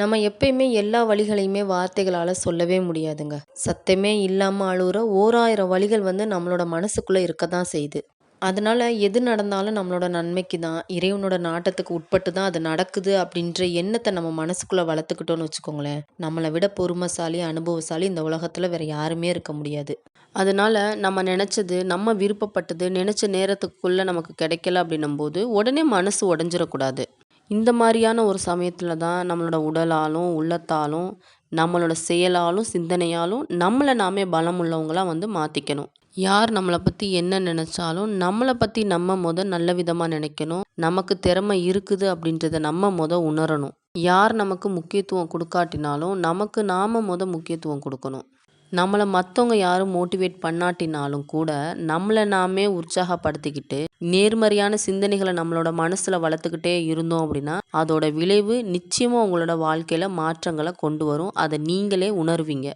நம்ம எப்பயுமே எல்லா வழிகளையுமே வார்த்தைகளால் சொல்லவே முடியாதுங்க. சத்தமே இல்லாமல் அழுகிற ஓராயிரம் வழிகள் வந்து நம்மளோட மனசுக்குள்ளே இருக்க தான் செய்யுது அதனால் எது நடந்தாலும் நம்மளோட நன்மைக்கு தான் இறைவனோட நாட்டத்துக்கு உட்பட்டு தான் அது நடக்குது அப்படின்ற எண்ணத்தை நம்ம மனசுக்குள்ளே வளர்த்துக்கிட்டோன்னு வச்சுக்கோங்களேன். நம்மளை விட பொறுமைசாலி அனுபவசாலி இந்த உலகத்தில் வேற யாருமே இருக்க முடியாது. அதனால் நம்ம நினச்சது நம்ம விருப்பப்பட்டது நினச்ச நேரத்துக்குள்ளே நமக்கு கிடைக்கல அப்படின்னும் போது உடனே மனசு உடஞ்சிடக்கூடாது. இந்த மாதிரியான ஒரு சமயத்தில் தான் நம்மளோட உடலாலும் உள்ளத்தாலும் நம்மளோட செயலாலும் சிந்தனையாலும் நம்மளை நாமே பலம் உள்ளவங்களா வந்து மாற்றிக்கணும் யார் நம்மளை பற்றி என்ன நினச்சாலும் நம்மளை பற்றி நம்ம முத நல்ல விதமாக நினைக்கணும். நமக்கு திறமை இருக்குது அப்படின்றத நம்ம முத உணரணும். யார் நமக்கு முக்கியத்துவம் கொடுக்காட்டினாலும் நமக்கு நாம் முத முக்கியத்துவம் கொடுக்கணும். நம்மளை மற்றவங்க யாரும் மோட்டிவேட் பண்ணாட்டினாலும் கூட நம்மளை நாமே உற்சாகப்படுத்திக்கிட்டு நேர்மறையான சிந்தனைகளை நம்மளோட மனசில் வளர்த்துக்கிட்டே இருந்தோம் அப்படின்னா அதோட விளைவு நிச்சயமாக உங்களோட வாழ்க்கையில் மாற்றங்களை கொண்டு வரும். அதை நீங்களே உணர்வீங்க.